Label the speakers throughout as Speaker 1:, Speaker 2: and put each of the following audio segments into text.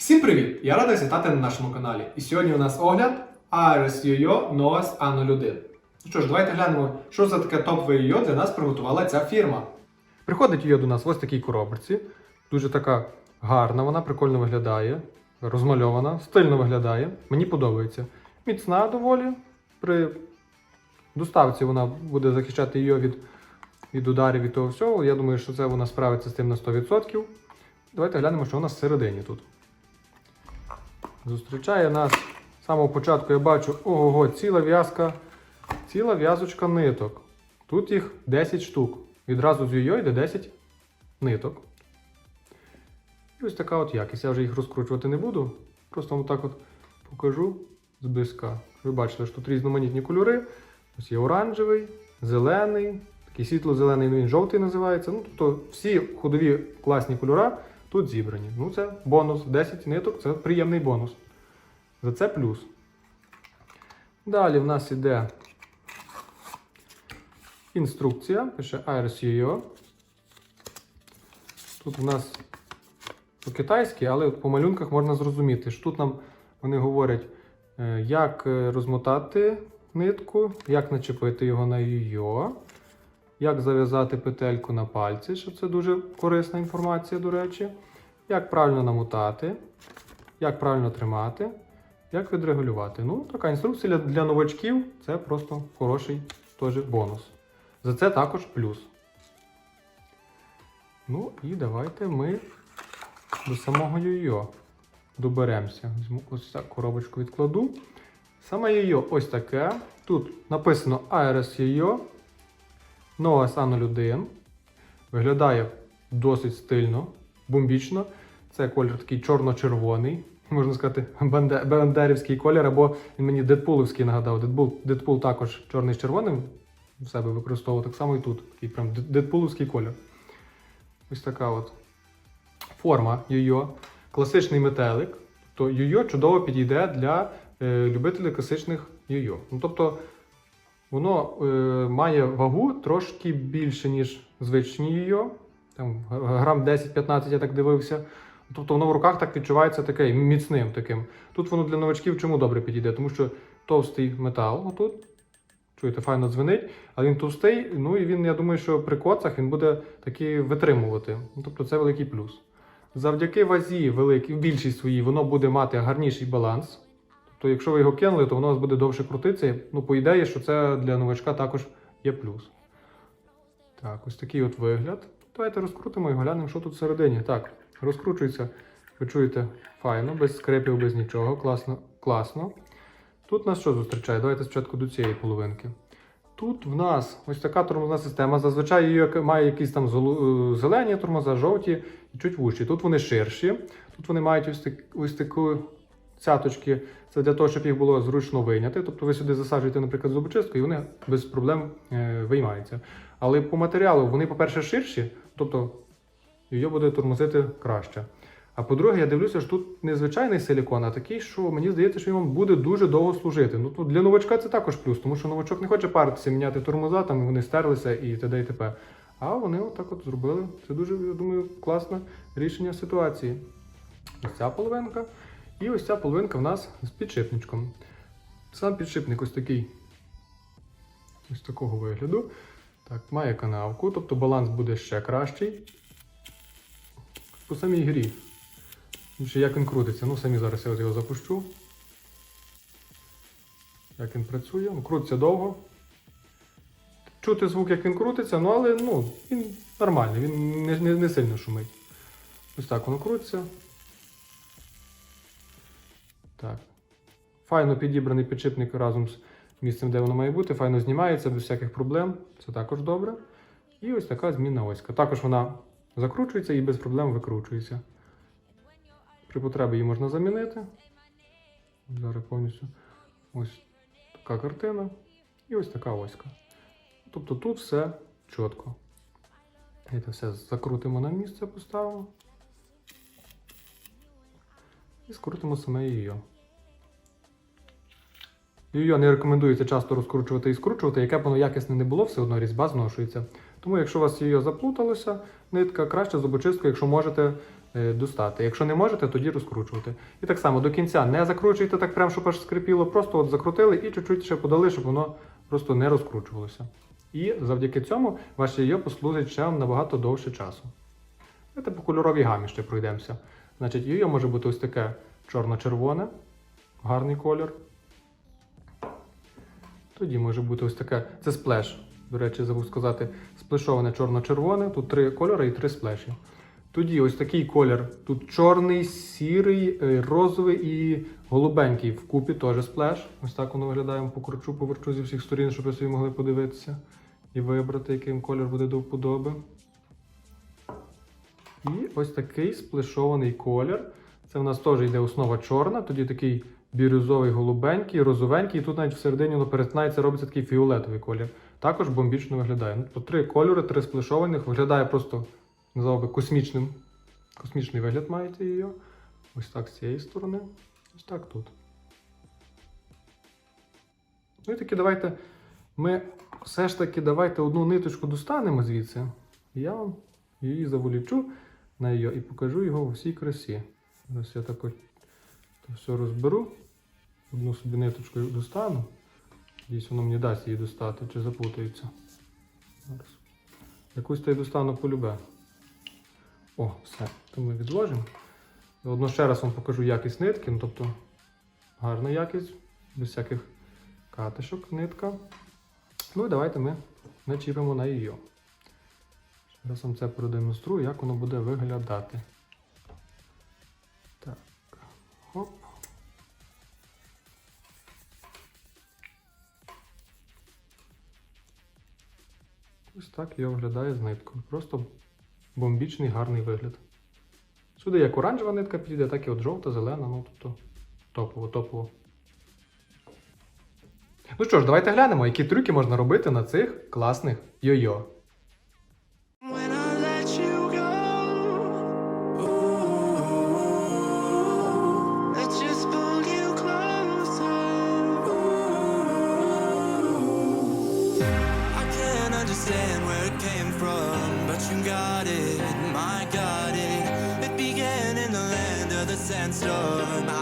Speaker 1: Всім привіт! Я радий вітати на нашому каналі. І сьогодні у нас огляд Ares Yo-Yo Novas A01. Ну що ж, давайте глянемо, що за таке топове йо для нас приготувала ця фірма. Приходить йо до нас в ось такій коробці. Дуже така гарна, вона прикольно виглядає, розмальована, стильно виглядає. Мені подобається. Міцна доволі. При доставці вона буде захищати його від, від ударів від того всього. Я думаю, що це вона справиться з тим на 100%. Давайте глянемо, що у нас всередині тут. Зустрічає нас з самого початку, я бачу, ого, ціла в'язка, ціла в'язочка ниток. Тут їх 10 штук. Відразу з йо йде 10 ниток. І ось така от якість. Я вже їх розкручувати не буду. Просто вам так от покажу зблизька. Ви бачите, що тут різноманітні кольори. Ось є оранжевий, зелений, такий світло-зелений, ну він жовтий називається. Ну, тобто всі ходові класні кольори тут зібрані. Ну, це бонус. 10 ниток це приємний бонус. За це плюс. Далі в нас іде інструкція. Пише IRCO. Тут в нас по-китайськи, але по малюнках можна зрозуміти, що тут нам вони говорять, е, як е, розмотати нитку, як начепити його на йо, як зав'язати петельку на пальці, що це дуже корисна інформація, до речі. Як правильно намотати, як правильно тримати, як відрегулювати. Ну, така інструкція для, новачків це просто хороший теж бонус. За це також плюс. Ну і давайте ми до самого йо доберемося. Візьму ось так коробочку відкладу. Саме йо ось таке. Тут написано ARS YO Novas A01. Виглядає досить стильно, бомбічно. Це колір такий чорно-червоний. Можна сказати, бандерівський колір, або він мені Дедпуловський нагадав. Дедпул, Дедпул також чорний з червоним в себе використовував, так само і тут. Такий прям дед- Дедпуловський колір. Ось така от форма йо класичний метелик. То йо чудово підійде для е, любителів класичних йо Ну, тобто воно е, має вагу трошки більше, ніж звичні йо Там грам 10-15 я так дивився. Тобто воно в руках так відчувається таке міцним таким. Тут воно для новачків чому добре підійде? Тому що товстий метал отут. Чуєте, файно дзвенить, але він товстий, ну і він, я думаю, що при коцах він буде таки витримувати. Ну, тобто це великий плюс. Завдяки вазі великій, в більшій своїй, воно буде мати гарніший баланс. Тобто, якщо ви його кинули, то воно у вас буде довше крутитися. Ну, по ідеї, що це для новачка також є плюс. Так, ось такий от вигляд. Давайте розкрутимо і глянемо, що тут всередині. Так, розкручується, ви чуєте, файно, без скрипів, без нічого. Класно. класно. Тут нас що зустрічає? Давайте спочатку до цієї половинки. Тут в нас ось така тормозна система. Зазвичай її має якісь там е, зелені тормоза, жовті і чуть вужчі. Тут вони ширші. Тут вони мають ось таку цяточки. Це для того, щоб їх було зручно вийняти. Тобто ви сюди засаджуєте, наприклад, зубочистку, і вони без проблем е, виймаються. Але по матеріалу вони, по-перше, ширші, тобто її буде тормозити краще. А по-друге, я дивлюся, що тут не звичайний силікон, а такий, що мені здається, що він буде дуже довго служити. Ну тут для новачка це також плюс, тому що новачок не хоче паритися, міняти тормоза, там вони стерлися і т.д. і т.п. А вони отак от зробили. Це дуже, я думаю, класне рішення ситуації. Ось ця половинка. І ось ця половинка в нас з підшипничком. Сам підшипник ось такий. Ось такого вигляду. Так, має канавку, тобто баланс буде ще кращий. По самій грі. Як він крутиться? Ну, самі зараз я його запущу. Як він працює. Ну, крутиться довго. Чути звук, як він крутиться, ну але ну, він нормальний, він не, не, не сильно шумить. Ось так воно крутиться. Так. Файно підібраний підшипник разом з місцем, де воно має бути, файно знімається без всяких проблем. Це також добре. І ось така змінна оська. Також вона закручується і без проблем викручується. При потребі її можна замінити. Зараз повністю ось така картина і ось така оська. Тобто тут все чітко. Це все закрутимо на місце, поставимо. І скрутимо саме її. Її не рекомендується часто розкручувати і скручувати, яке б воно якісне не було, все одно різьба зношується. Тому, якщо у вас її заплуталося, нитка, краще зубочистку, якщо можете, е, достати. Якщо не можете, тоді розкручувати. І так само до кінця не закручуйте так прям, щоб аж скрипіло, просто от закрутили і чуть-чуть ще подали, щоб воно просто не розкручувалося. І завдяки цьому ваше яйо послужить ще вам набагато довше часу. Давайте по кольоровій гамі ще пройдемося. Значить, яйо може бути ось таке чорно-червоне, гарний колір. Тоді може бути ось таке. Це сплеш. До речі, забув сказати, сплешоване чорно-червоне. Тут три кольори і три сплеші. Тоді ось такий колір. Тут чорний, сірий, е, розовий і голубенький. Вкупі теж сплеш. Ось так воно виглядає. Покручу, поверчу зі всіх сторін, щоб ви собі могли подивитися і вибрати, яким колір буде до вподоби. І ось такий сплешований колір. Це в нас теж йде основа чорна, тоді такий бірюзовий голубенький, розовенький, і тут навіть всередині воно перетинається, робиться такий фіолетовий колір. Також бомбічно виглядає. Ну, тобто три кольори, три сплешованих, виглядає просто, назвав би, космічним. Космічний вигляд маєте її. Ось так з цієї сторони, ось так тут. Ну і таки давайте. Ми все ж таки давайте одну ниточку достанемо звідси. Я вам її заволічу на її і покажу його у всій красі. Зараз я так то все розберу. Одну собі ниточку достану. Десь воно мені дасть її достати чи запутається. Зараз. Якусь та й достану полюбе. О, все. То ми відложимо. Одно ще раз вам покажу якість нитки. Ну, тобто гарна якість, без всяких катишок нитка. Ну і давайте ми начіпимо на її. Зараз вам це продемонструю, як воно буде виглядати. Ось так його виглядає з ниткою. Просто бомбічний гарний вигляд. Сюди як оранжева нитка підійде, так і от жовта, зелена, ну тобто топово, топово. Ну що ж, давайте глянемо, які трюки можна робити на цих класних йо-йо.
Speaker 2: Understand where it came from, but you got it, my got it. It began in the land of the sandstorm.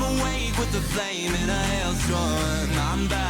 Speaker 2: I'm awake with the flame in a hailstorm. I'm back